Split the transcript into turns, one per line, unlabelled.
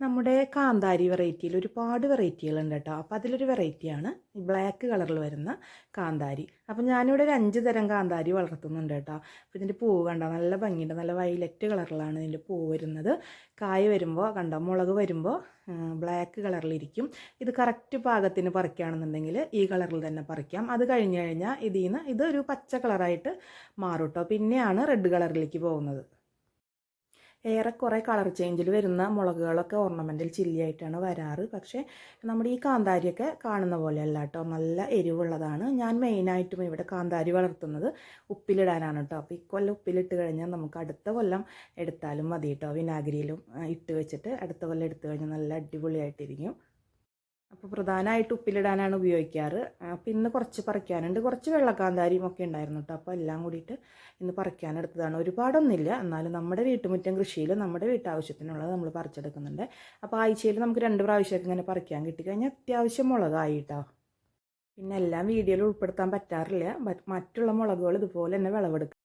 നമ്മുടെ കാന്താരി വെറൈറ്റിയിൽ ഒരുപാട് വെറൈറ്റികളുണ്ട് കേട്ടോ. അപ്പോൾ അതിലൊരു വെറൈറ്റിയാണ് ഈ ബ്ലാക്ക് കളറിൽ വരുന്ന കാന്താരി. അപ്പോൾ ഞാനിവിടെ ഒരു അഞ്ച് തരം കാന്താരി വളർത്തുന്നുണ്ട് കേട്ടോ. അപ്പോൾ ഇതിന്റെ പൂവ് കണ്ടോ? നല്ല ഭംഗിയുണ്ട്. നല്ല വയലറ്റ് കളറിലാണ് ഇതിന്റെ പൂ വരുന്നത്. കായ വരുമ്പോൾ കണ്ടോ? മുളക് വരുമ്പോൾ ബ്ലാക്ക് കളറിലിരിക്കും ഇത് കറക്റ്റ് പാകത്തിന് പറിക്കുകയാണെന്നുണ്ടെങ്കിൽ ഈ കളറിൽ തന്നെ പറിക്കാം. അത് കഴിഞ്ഞ് കഴിഞ്ഞാൽ ഇതിൽ നിന്ന് ഇതൊരു പച്ച കളറായിട്ട് മാറും കേട്ടോ. പിന്നെയാണ് റെഡ് കളറിലേക്ക് പോകുന്നത്. ഏറെക്കുറെ കളർ ചേഞ്ചിൽ വരുന്ന മുളകുകളൊക്കെ ഓർണമെന്റൽ ചില്ലിയായിട്ടാണ് വരാറ്. പക്ഷേ നമ്മുടെ ഈ കാന്താരിയൊക്കെ കാണുന്ന പോലെയല്ല കേട്ടോ നല്ല എരിവുള്ളതാണ്. ഞാൻ മെയിനായിട്ടും ഇവിടെ കാന്താരി വളർത്തുന്നത് ഉപ്പിലിടാനാണ് കേട്ടോ അപ്പോൾ ഇക്കൊല്ലം ഉപ്പിലിട്ട് കഴിഞ്ഞാൽ നമുക്ക് അടുത്ത കൊല്ലം എടുത്താലും മതി കേട്ടോ വിനാഗിരിയിലും ഇട്ട് വെച്ചിട്ട് അടുത്ത കൊല്ലം എടുത്തു കഴിഞ്ഞാൽ നല്ല അടിപൊളിയായിട്ടിരിക്കും. അപ്പോൾ പ്രധാനമായിട്ട് ഉപ്പിലിടാനാണ് ഉപയോഗിക്കാറ്. അപ്പോൾ ഇന്ന് കുറച്ച് പറിക്കാനുണ്ട്. കുറച്ച് വെള്ളക്കാന്താരിയും ഒക്കെ ഉണ്ടായിരുന്നു കേട്ടോ അപ്പോൾ എല്ലാം കൂടിയിട്ട് ഇന്ന് പറിക്കാനെടുത്തതാണ് ഒരുപാടൊന്നുമില്ല. എന്നാലും നമ്മുടെ വീട്ടുമുറ്റം കൃഷിയിൽ നമ്മുടെ വീട്ടാവശ്യത്തിനുള്ളത് നമ്മൾ പറിച്ചെടുക്കുന്നുണ്ട്. അപ്പോൾ ആഴ്ചയിൽ നമുക്ക് രണ്ട് പ്രാവശ്യമൊക്കെ ഇങ്ങനെ പറിക്കാൻ കിട്ടിക്കഴിഞ്ഞാൽ അത്യാവശ്യം മുളകായി കേട്ടോ പിന്നെ എല്ലാം വീഡിയോയിൽ ഉൾപ്പെടുത്താൻ പറ്റാറില്ല. മറ്റുള്ള മുളകുകൾ ഇതുപോലെ തന്നെ വിളവെടുക്കും.